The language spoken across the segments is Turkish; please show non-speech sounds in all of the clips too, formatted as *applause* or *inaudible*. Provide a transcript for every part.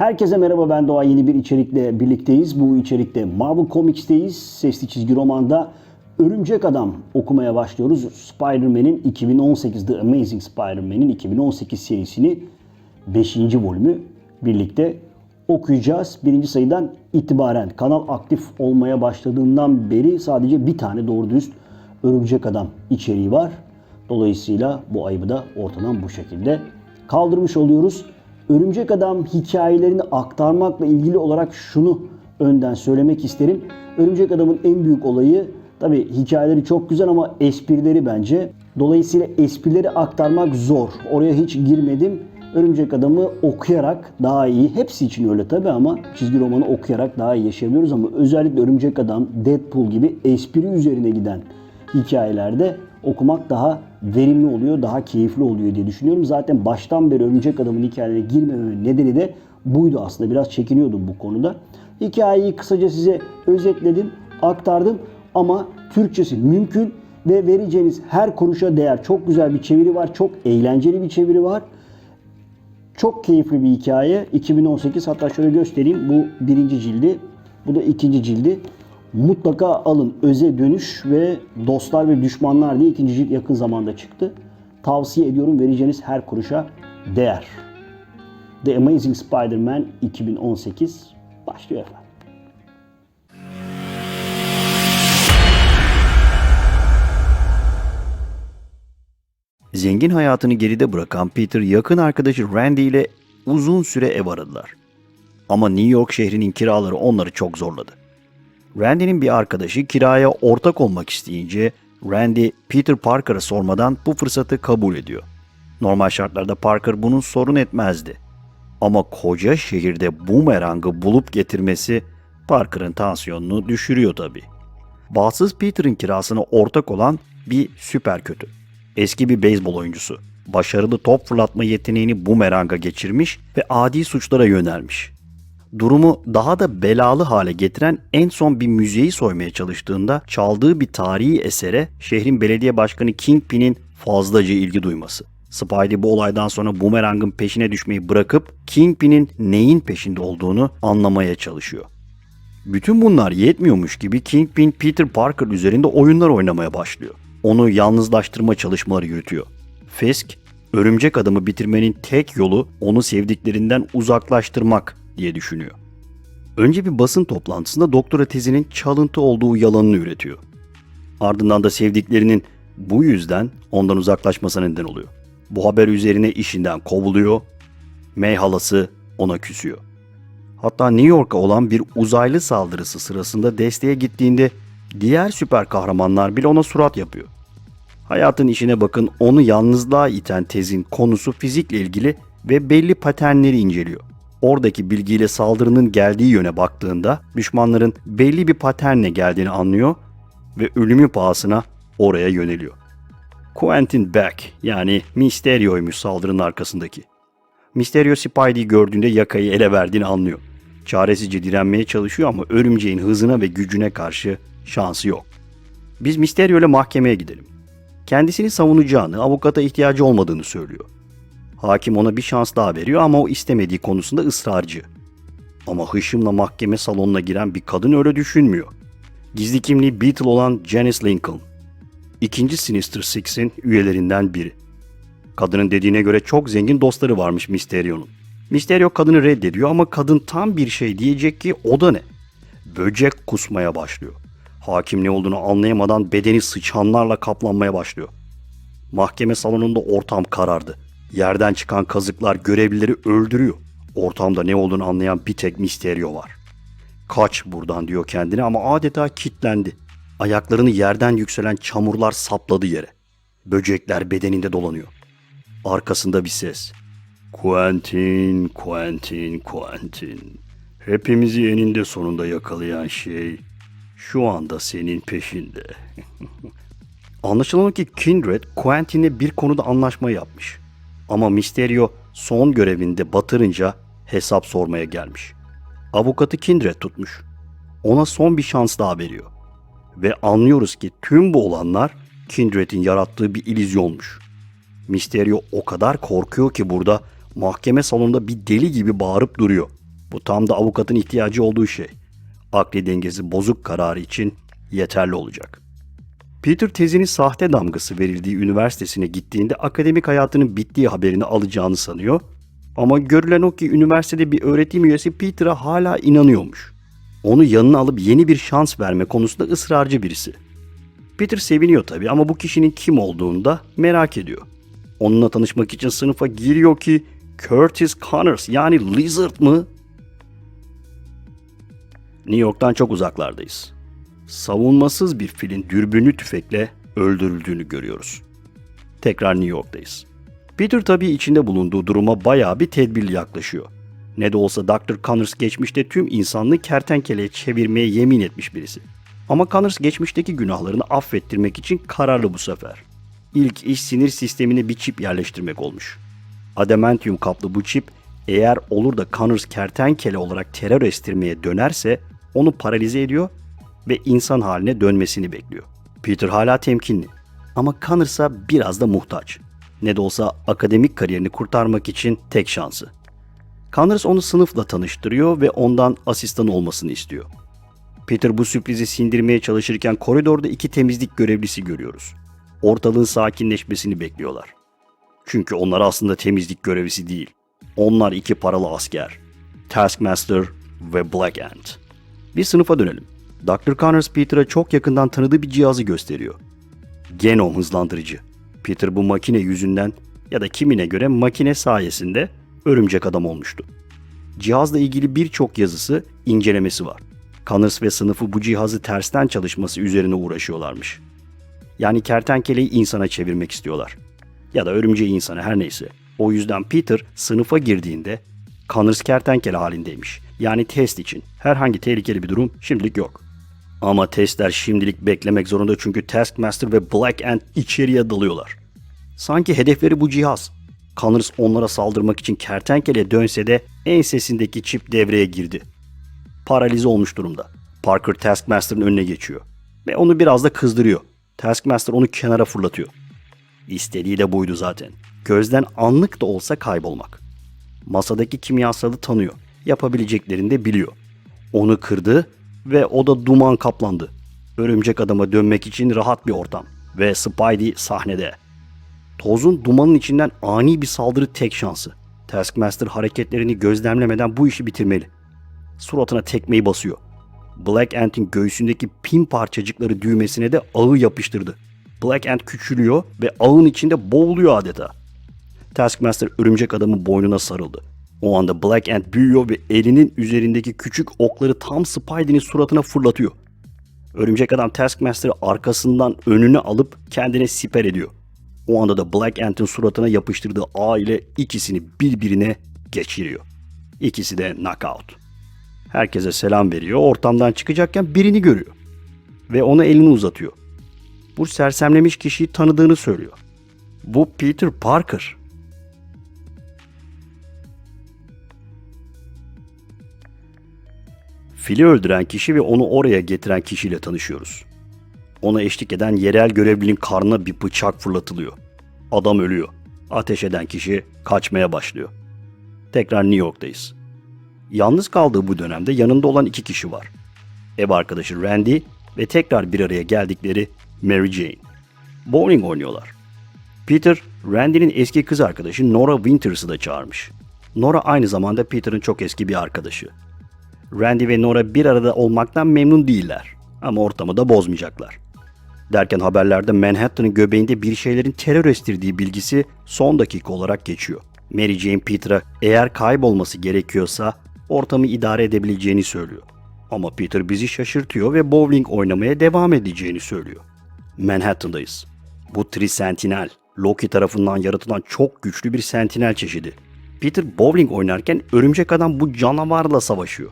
Herkese merhaba ben Doğa yeni bir içerikle birlikteyiz. Bu içerikte Marvel Comics'teyiz. Sesli çizgi romanda Örümcek Adam okumaya başlıyoruz. Spider-Man'in 2018 The Amazing Spider-Man'in 2018 serisini 5. bölümü birlikte okuyacağız. Birinci sayıdan itibaren kanal aktif olmaya başladığından beri sadece bir tane doğru dürüst Örümcek Adam içeriği var. Dolayısıyla bu ayıbı da ortadan bu şekilde kaldırmış oluyoruz. Örümcek Adam hikayelerini aktarmakla ilgili olarak şunu önden söylemek isterim. Örümcek Adam'ın en büyük olayı tabi hikayeleri çok güzel ama esprileri bence. Dolayısıyla esprileri aktarmak zor. Oraya hiç girmedim. Örümcek Adam'ı okuyarak daha iyi, hepsi için öyle tabi ama çizgi romanı okuyarak daha iyi yaşayabiliyoruz ama özellikle Örümcek Adam, Deadpool gibi espri üzerine giden hikayelerde okumak daha verimli oluyor, daha keyifli oluyor diye düşünüyorum. Zaten baştan beri Örümcek Adam'ın hikayelerine girmememin nedeni de buydu aslında. Biraz çekiniyordum bu konuda. Hikayeyi kısaca size özetledim, aktardım ama Türkçesi mümkün ve vereceğiniz her kuruşa değer. Çok güzel bir çeviri var, çok eğlenceli bir çeviri var. Çok keyifli bir hikaye. 2018 hatta şöyle göstereyim. Bu birinci cildi. Bu da ikinci cildi. Mutlaka alın. Öze dönüş ve dostlar ve düşmanlar diye ikinci cilt yakın zamanda çıktı. Tavsiye ediyorum. Vereceğiniz her kuruşa değer. The Amazing Spider-Man 2018 başlıyor efendim. Zengin hayatını geride bırakan Peter yakın arkadaşı Randy ile uzun süre ev aradılar. Ama New York şehrinin kiraları onları çok zorladı. Randy'nin bir arkadaşı kiraya ortak olmak isteyince Randy Peter Parker'a sormadan bu fırsatı kabul ediyor. Normal şartlarda Parker bunun sorun etmezdi. Ama koca şehirde bumerangı bulup getirmesi Parker'ın tansiyonunu düşürüyor tabii. Bağımsız Peter'ın kirasına ortak olan bir süper kötü. Eski bir beyzbol oyuncusu. Başarılı top fırlatma yeteneğini bumeranga geçirmiş ve adi suçlara yönelmiş. Durumu daha da belalı hale getiren en son bir müzeyi soymaya çalıştığında çaldığı bir tarihi esere şehrin belediye başkanı Kingpin'in fazlaca ilgi duyması. Spidey bu olaydan sonra bumerangın peşine düşmeyi bırakıp Kingpin'in neyin peşinde olduğunu anlamaya çalışıyor. Bütün bunlar yetmiyormuş gibi Kingpin Peter Parker üzerinde oyunlar oynamaya başlıyor. Onu yalnızlaştırma çalışmaları yürütüyor. Fisk, örümcek adamı bitirmenin tek yolu onu sevdiklerinden uzaklaştırmak diye düşünüyor. Önce bir basın toplantısında doktora tezinin çalıntı olduğu yalanını üretiyor. Ardından da sevdiklerinin bu yüzden ondan uzaklaşmasına neden oluyor. Bu haber üzerine işinden kovuluyor. May halası ona küsüyor. Hatta New York'a olan bir uzaylı saldırısı sırasında desteğe gittiğinde diğer süper kahramanlar bile ona surat yapıyor. Hayatın işine bakın onu yalnızlığa iten tezin konusu fizikle ilgili ve belli paternleri inceliyor. Oradaki bilgiyle saldırının geldiği yöne baktığında düşmanların belli bir paternle geldiğini anlıyor ve ölümü pahasına oraya yöneliyor. Quentin Beck yani Mysterio'ymuş saldırının arkasındaki. Mysterio Spidey'i gördüğünde yakayı ele verdiğini anlıyor. Çaresizce direnmeye çalışıyor ama örümceğin hızına ve gücüne karşı şansı yok. Biz Mysterio ile mahkemeye gidelim. Kendisini savunacağını, avukata ihtiyacı olmadığını söylüyor. Hakim ona bir şans daha veriyor ama o istemediği konusunda ısrarcı. Ama hışımla mahkeme salonuna giren bir kadın öyle düşünmüyor. Gizli kimliği Beatle olan Janice Lincoln. İkinci Sinister Six'in üyelerinden biri. Kadının dediğine göre çok zengin dostları varmış Mysterio'nun. Mysterio kadını reddediyor ama kadın tam bir şey diyecek ki o da ne? Böcek kusmaya başlıyor. Hakim ne olduğunu anlayamadan bedeni sıçanlarla kaplanmaya başlıyor. Mahkeme salonunda ortam karardı. Yerden çıkan kazıklar görevlileri öldürüyor. Ortamda ne olduğunu anlayan bir tek Mysterio var. Kaç buradan diyor kendine ama adeta kitlendi. Ayaklarını yerden yükselen çamurlar sapladı yere. Böcekler bedeninde dolanıyor. Arkasında bir ses. Quentin, Quentin, Quentin. Hepimizi eninde sonunda yakalayan şey şu anda senin peşinde. *laughs* Anlaşılan ki Kindred Quentin'le bir konuda anlaşma yapmış. Ama Mysterio son görevinde batırınca hesap sormaya gelmiş. Avukatı Kindred tutmuş. Ona son bir şans daha veriyor. Ve anlıyoruz ki tüm bu olanlar Kindred'in yarattığı bir illüzyonmuş. Mysterio o kadar korkuyor ki burada mahkeme salonunda bir deli gibi bağırıp duruyor. Bu tam da avukatın ihtiyacı olduğu şey. Akli dengesi bozuk kararı için yeterli olacak. Peter tezinin sahte damgası verildiği üniversitesine gittiğinde akademik hayatının bittiği haberini alacağını sanıyor. Ama görülen o ki üniversitede bir öğretim üyesi Peter'a hala inanıyormuş. Onu yanına alıp yeni bir şans verme konusunda ısrarcı birisi. Peter seviniyor tabii ama bu kişinin kim olduğunu da merak ediyor. Onunla tanışmak için sınıfa giriyor ki Curtis Connors yani Lizard mı? New York'tan çok uzaklardayız. Savunmasız bir filin dürbünlü tüfekle öldürüldüğünü görüyoruz. Tekrar New York'tayız. Peter tabii içinde bulunduğu duruma bayağı bir tedbirli yaklaşıyor. Ne de olsa Dr. Connors geçmişte tüm insanlığı kertenkeleye çevirmeye yemin etmiş birisi. Ama Connors geçmişteki günahlarını affettirmek için kararlı bu sefer. İlk iş sinir sistemine bir çip yerleştirmek olmuş. Adamantium kaplı bu çip eğer olur da Connors kertenkele olarak terör estirmeye dönerse onu paralize ediyor ve insan haline dönmesini bekliyor. Peter hala temkinli ama Connors'a biraz da muhtaç. Ne de olsa akademik kariyerini kurtarmak için tek şansı. Connors onu sınıfla tanıştırıyor ve ondan asistan olmasını istiyor. Peter bu sürprizi sindirmeye çalışırken koridorda iki temizlik görevlisi görüyoruz. Ortalığın sakinleşmesini bekliyorlar. Çünkü onlar aslında temizlik görevlisi değil. Onlar iki paralı asker. Taskmaster ve Black Ant. Bir sınıfa dönelim. Dr. Connors Peter'a çok yakından tanıdığı bir cihazı gösteriyor. Genom hızlandırıcı. Peter bu makine yüzünden ya da kimine göre makine sayesinde örümcek adam olmuştu. Cihazla ilgili birçok yazısı, incelemesi var. Connors ve sınıfı bu cihazı tersten çalışması üzerine uğraşıyorlarmış. Yani kertenkeleyi insana çevirmek istiyorlar. Ya da örümceği insana her neyse. O yüzden Peter sınıfa girdiğinde Connors kertenkele halindeymiş. Yani test için. Herhangi tehlikeli bir durum şimdilik yok. Ama testler şimdilik beklemek zorunda çünkü Taskmaster ve Black Ant içeriye dalıyorlar. Sanki hedefleri bu cihaz. Connors onlara saldırmak için kertenkele dönse de ensesindeki çip devreye girdi. Paralize olmuş durumda. Parker Taskmaster'ın önüne geçiyor. Ve onu biraz da kızdırıyor. Taskmaster onu kenara fırlatıyor. İstediği de buydu zaten. Gözden anlık da olsa kaybolmak. Masadaki kimyasalı tanıyor. Yapabileceklerini de biliyor. Onu kırdı ve o da duman kaplandı. Örümcek adama dönmek için rahat bir ortam. Ve Spidey sahnede. Tozun dumanın içinden ani bir saldırı tek şansı. Taskmaster hareketlerini gözlemlemeden bu işi bitirmeli. Suratına tekmeyi basıyor. Black Ant'in göğsündeki pin parçacıkları düğmesine de ağı yapıştırdı. Black Ant küçülüyor ve ağın içinde boğuluyor adeta. Taskmaster örümcek adamın boynuna sarıldı. O anda Black Ant büyüyor ve elinin üzerindeki küçük okları tam Spidey'nin suratına fırlatıyor. Örümcek adam Taskmaster'ı arkasından önüne alıp kendine siper ediyor. O anda da Black Ant'in suratına yapıştırdığı ağ ile ikisini birbirine geçiriyor. İkisi de knockout. Herkese selam veriyor. Ortamdan çıkacakken birini görüyor. Ve ona elini uzatıyor. Bu sersemlemiş kişiyi tanıdığını söylüyor. Bu Peter Parker. Fili öldüren kişi ve onu oraya getiren kişiyle tanışıyoruz. Ona eşlik eden yerel görevlinin karnına bir bıçak fırlatılıyor. Adam ölüyor. Ateş eden kişi kaçmaya başlıyor. Tekrar New York'tayız. Yalnız kaldığı bu dönemde yanında olan iki kişi var. Ev arkadaşı Randy ve tekrar bir araya geldikleri Mary Jane. Bowling oynuyorlar. Peter, Randy'nin eski kız arkadaşı Nora Winters'ı da çağırmış. Nora aynı zamanda Peter'ın çok eski bir arkadaşı. Randy ve Nora bir arada olmaktan memnun değiller ama ortamı da bozmayacaklar. Derken haberlerde Manhattan'ın göbeğinde bir şeylerin terör estirdiği bilgisi son dakika olarak geçiyor. Mary Jane Peter'a eğer kaybolması gerekiyorsa ortamı idare edebileceğini söylüyor. Ama Peter bizi şaşırtıyor ve bowling oynamaya devam edeceğini söylüyor. Manhattan'dayız. Bu Tri-Sentinel, Loki tarafından yaratılan çok güçlü bir sentinel çeşidi. Peter bowling oynarken örümcek adam bu canavarla savaşıyor.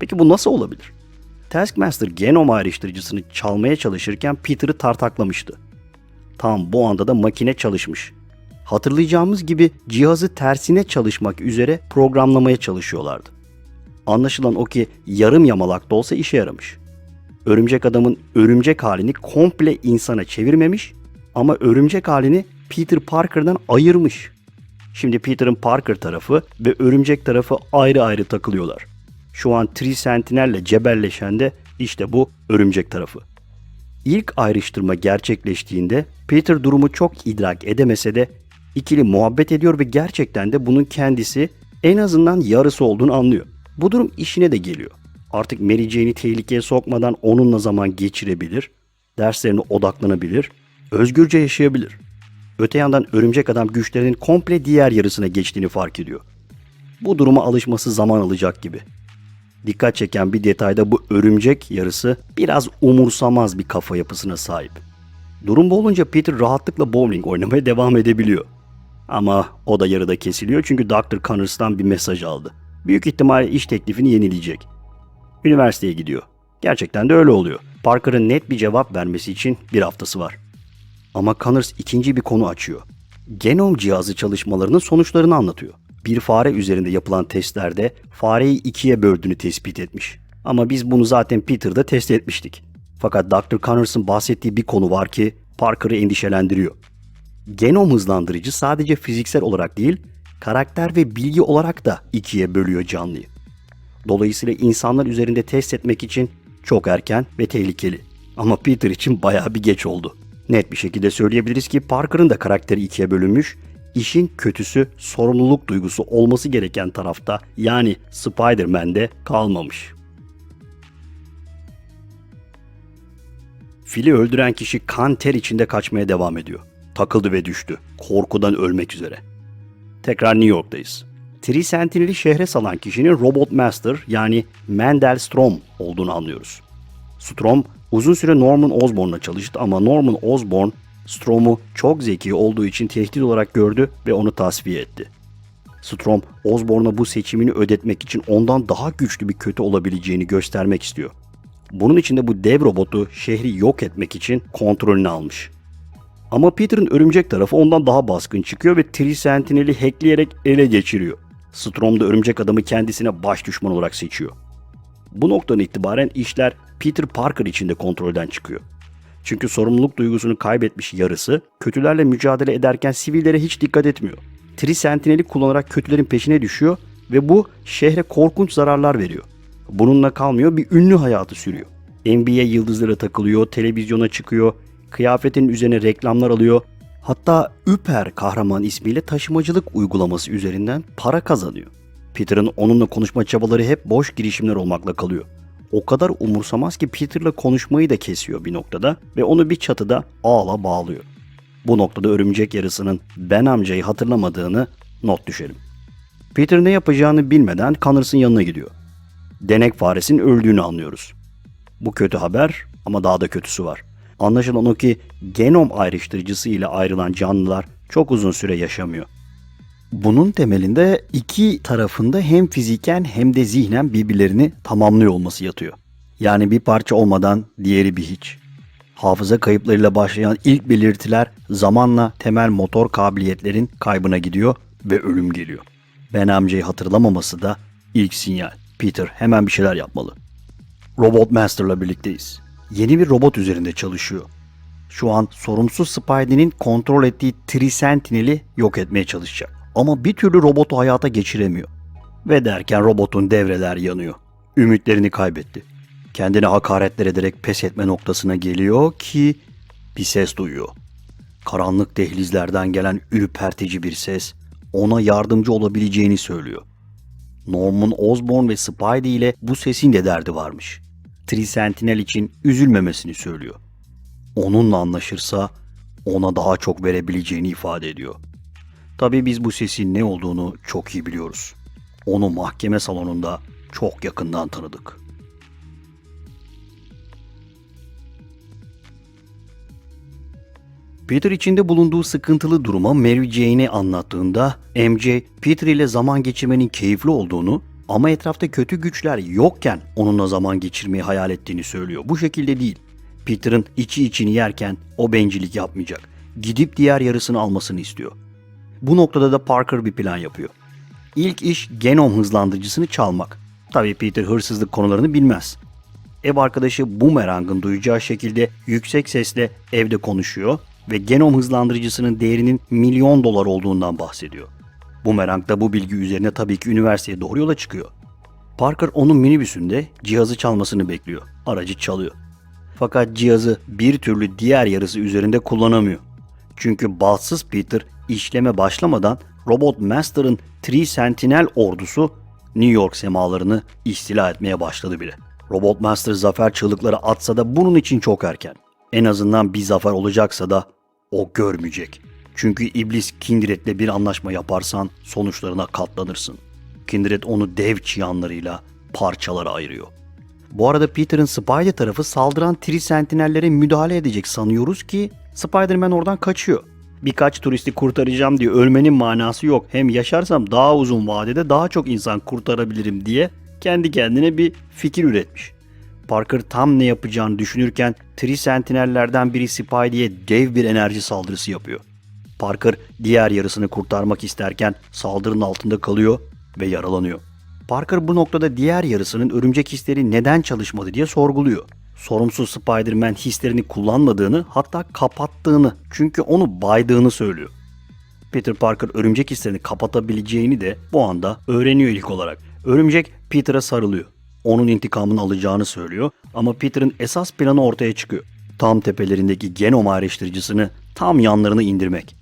Peki bu nasıl olabilir? Taskmaster genom ayrıştırıcısını çalmaya çalışırken Peter'ı tartaklamıştı. Tam bu anda da makine çalışmış. Hatırlayacağımız gibi cihazı tersine çalışmak üzere programlamaya çalışıyorlardı. Anlaşılan o ki yarım yamalak da olsa işe yaramış. Örümcek adamın örümcek halini komple insana çevirmemiş ama örümcek halini Peter Parker'dan ayırmış. Şimdi Peter'ın Parker tarafı ve örümcek tarafı ayrı ayrı takılıyorlar. Şu an Tree Sentinel'le cebelleşen de işte bu örümcek tarafı. İlk ayrıştırma gerçekleştiğinde Peter durumu çok idrak edemese de ikili muhabbet ediyor ve gerçekten de bunun kendisi en azından yarısı olduğunu anlıyor. Bu durum işine de geliyor. Artık Mary Jane'i tehlikeye sokmadan onunla zaman geçirebilir, derslerine odaklanabilir, özgürce yaşayabilir. Öte yandan örümcek adam güçlerinin komple diğer yarısına geçtiğini fark ediyor. Bu duruma alışması zaman alacak gibi. Dikkat çeken bir detayda bu örümcek yarısı biraz umursamaz bir kafa yapısına sahip. Durum bu olunca Peter rahatlıkla bowling oynamaya devam edebiliyor. Ama o da yarıda kesiliyor çünkü Dr. Connors'tan bir mesaj aldı. Büyük ihtimalle iş teklifini yenileyecek. Üniversiteye gidiyor. Gerçekten de öyle oluyor. Parker'ın net bir cevap vermesi için bir haftası var. Ama Connors ikinci bir konu açıyor. Genom cihazı çalışmalarının sonuçlarını anlatıyor. Bir fare üzerinde yapılan testlerde fareyi ikiye böldüğünü tespit etmiş. Ama biz bunu zaten Peter'da test etmiştik. Fakat Dr. Connors'ın bahsettiği bir konu var ki Parker'ı endişelendiriyor. Genom hızlandırıcı sadece fiziksel olarak değil, karakter ve bilgi olarak da ikiye bölüyor canlıyı. Dolayısıyla insanlar üzerinde test etmek için çok erken ve tehlikeli. Ama Peter için bayağı bir geç oldu. Net bir şekilde söyleyebiliriz ki Parker'ın da karakteri ikiye bölünmüş. İşin kötüsü sorumluluk duygusu olması gereken tarafta yani Spider-Man'de kalmamış. Fili öldüren kişi kan ter içinde kaçmaya devam ediyor. Takıldı ve düştü. Korkudan ölmek üzere. Tekrar New York'tayız. Tree Sentinel'i şehre salan kişinin Robot Master yani Mendel Strom olduğunu anlıyoruz. Strom uzun süre Norman Osborn'la çalıştı ama Norman Osborn Strom'u çok zeki olduğu için tehdit olarak gördü ve onu tasfiye etti. Strom, Osborn'a bu seçimini ödetmek için ondan daha güçlü bir kötü olabileceğini göstermek istiyor. Bunun için de bu dev robotu şehri yok etmek için kontrolünü almış. Ama Peter'ın örümcek tarafı ondan daha baskın çıkıyor ve Tree Sentinel'i hackleyerek ele geçiriyor. Strom da örümcek adamı kendisine baş düşman olarak seçiyor. Bu noktadan itibaren işler Peter Parker için de kontrolden çıkıyor. Çünkü sorumluluk duygusunu kaybetmiş yarısı kötülerle mücadele ederken sivillere hiç dikkat etmiyor. Tree Sentinel'i kullanarak kötülerin peşine düşüyor ve bu şehre korkunç zararlar veriyor. Bununla kalmıyor bir ünlü hayatı sürüyor. NBA yıldızlara takılıyor, televizyona çıkıyor, kıyafetinin üzerine reklamlar alıyor. Hatta Üper kahraman ismiyle taşımacılık uygulaması üzerinden para kazanıyor. Peter'ın onunla konuşma çabaları hep boş girişimler olmakla kalıyor. O kadar umursamaz ki Peter'la konuşmayı da kesiyor bir noktada ve onu bir çatıda ağla bağlıyor. Bu noktada örümcek yarısının Ben amcayı hatırlamadığını not düşelim. Peter ne yapacağını bilmeden Connors'ın yanına gidiyor. Denek faresinin öldüğünü anlıyoruz. Bu kötü haber ama daha da kötüsü var. Anlaşılan o ki genom ayrıştırıcısı ile ayrılan canlılar çok uzun süre yaşamıyor. Bunun temelinde iki tarafında hem fiziken hem de zihnen birbirlerini tamamlıyor olması yatıyor. Yani bir parça olmadan diğeri bir hiç. Hafıza kayıplarıyla başlayan ilk belirtiler zamanla temel motor kabiliyetlerin kaybına gidiyor ve ölüm geliyor. Ben amcayı hatırlamaması da ilk sinyal. Peter hemen bir şeyler yapmalı. Robot Master'la birlikteyiz. Yeni bir robot üzerinde çalışıyor. Şu an sorumsuz Spidey'nin kontrol ettiği Tree Sentinel'i yok etmeye çalışacak. Ama bir türlü robotu hayata geçiremiyor. Ve derken robotun devreler yanıyor. Ümitlerini kaybetti. Kendine hakaretler ederek pes etme noktasına geliyor ki bir ses duyuyor. Karanlık dehlizlerden gelen ürpertici bir ses ona yardımcı olabileceğini söylüyor. Norman Osborn ve Spidey ile bu sesin de derdi varmış. Tree Sentinel için üzülmemesini söylüyor. Onunla anlaşırsa ona daha çok verebileceğini ifade ediyor. Tabii biz bu sesin ne olduğunu çok iyi biliyoruz. Onu mahkeme salonunda çok yakından tanıdık. Peter içinde bulunduğu sıkıntılı duruma Mary Jane'i anlattığında MJ, Peter ile zaman geçirmenin keyifli olduğunu ama etrafta kötü güçler yokken onunla zaman geçirmeyi hayal ettiğini söylüyor. Bu şekilde değil. Peter'ın içi içini yerken o bencillik yapmayacak. Gidip diğer yarısını almasını istiyor. Bu noktada da Parker bir plan yapıyor. İlk iş genom hızlandırıcısını çalmak. Tabii Peter hırsızlık konularını bilmez. Ev arkadaşı Boomerang'ın duyacağı şekilde yüksek sesle evde konuşuyor ve genom hızlandırıcısının değerinin milyon dolar olduğundan bahsediyor. Bumerang da bu bilgi üzerine tabii ki üniversiteye doğru yola çıkıyor. Parker onun minibüsünde cihazı çalmasını bekliyor. Aracı çalıyor. Fakat cihazı bir türlü diğer yarısı üzerinde kullanamıyor. Çünkü bahtsız Peter işleme başlamadan Robot Master'ın Three Sentinel ordusu New York semalarını istila etmeye başladı bile. Robot Master zafer çığlıkları atsa da bunun için çok erken. En azından bir zafer olacaksa da o görmeyecek. Çünkü iblis Kindred'le bir anlaşma yaparsan sonuçlarına katlanırsın. Kindred onu dev çıyanlarıyla parçalara ayırıyor. Bu arada Peter'ın Spidey tarafı saldıran Tree Sentinel'lere müdahale edecek sanıyoruz ki Spider-Man oradan kaçıyor. Birkaç turisti kurtaracağım diye ölmenin manası yok. Hem yaşarsam daha uzun vadede daha çok insan kurtarabilirim diye kendi kendine bir fikir üretmiş. Parker tam ne yapacağını düşünürken Tree Sentinel'lerden biri Spidey'e dev bir enerji saldırısı yapıyor. Parker diğer yarısını kurtarmak isterken saldırının altında kalıyor ve yaralanıyor. Parker bu noktada diğer yarısının örümcek hisleri neden çalışmadı diye sorguluyor. Sorumsuz Spider-Man hislerini kullanmadığını hatta kapattığını çünkü onu baydığını söylüyor. Peter Parker örümcek hislerini kapatabileceğini de bu anda öğreniyor ilk olarak. Örümcek Peter'a sarılıyor. Onun intikamını alacağını söylüyor ama Peter'ın esas planı ortaya çıkıyor. Tam tepelerindeki genom ayrıştırıcısını tam yanlarına indirmek.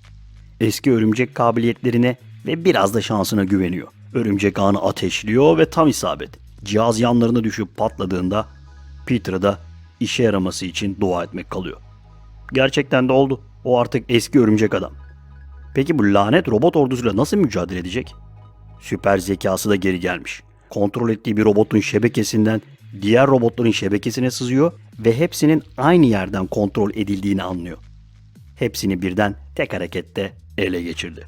Eski örümcek kabiliyetlerine ve biraz da şansına güveniyor. Örümcek ağını ateşliyor ve tam isabet. Cihaz yanlarına düşüp patladığında Peter'a da işe yaraması için dua etmek kalıyor. Gerçekten de oldu. O artık eski örümcek adam. Peki bu lanet robot ordusuyla nasıl mücadele edecek? Süper zekası da geri gelmiş. Kontrol ettiği bir robotun şebekesinden diğer robotların şebekesine sızıyor ve hepsinin aynı yerden kontrol edildiğini anlıyor. Hepsini birden tek harekette ele geçirdi.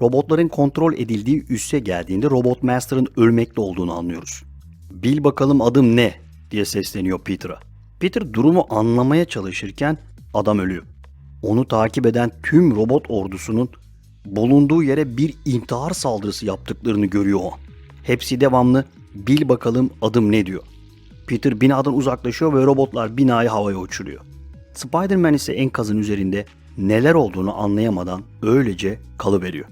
Robotların kontrol edildiği üsse geldiğinde Robot Master'ın ölmekte olduğunu anlıyoruz. Bil bakalım adım ne diye sesleniyor Peter'a. Peter durumu anlamaya çalışırken adam ölüyor. Onu takip eden tüm robot ordusunun bulunduğu yere bir intihar saldırısı yaptıklarını görüyor o. Hepsi devamlı bil bakalım adım ne diyor. Peter binadan uzaklaşıyor ve robotlar binayı havaya uçuruyor. Spider-Man ise enkazın üzerinde neler olduğunu anlayamadan öylece kalıveriyor.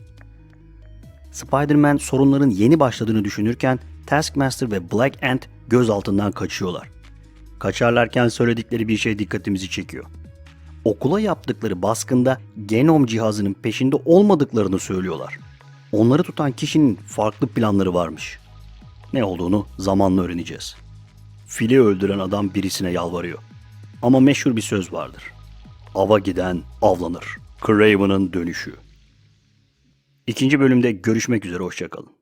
Spider-Man sorunların yeni başladığını düşünürken Taskmaster ve Black Ant gözaltından kaçıyorlar. Kaçarlarken söyledikleri bir şey dikkatimizi çekiyor. Okula yaptıkları baskında genom cihazının peşinde olmadıklarını söylüyorlar. Onları tutan kişinin farklı planları varmış. Ne olduğunu zamanla öğreneceğiz. Fili öldüren adam birisine yalvarıyor. Ama meşhur bir söz vardır. Ava giden avlanır. Craven'ın dönüşü. İkinci bölümde görüşmek üzere hoşçakalın.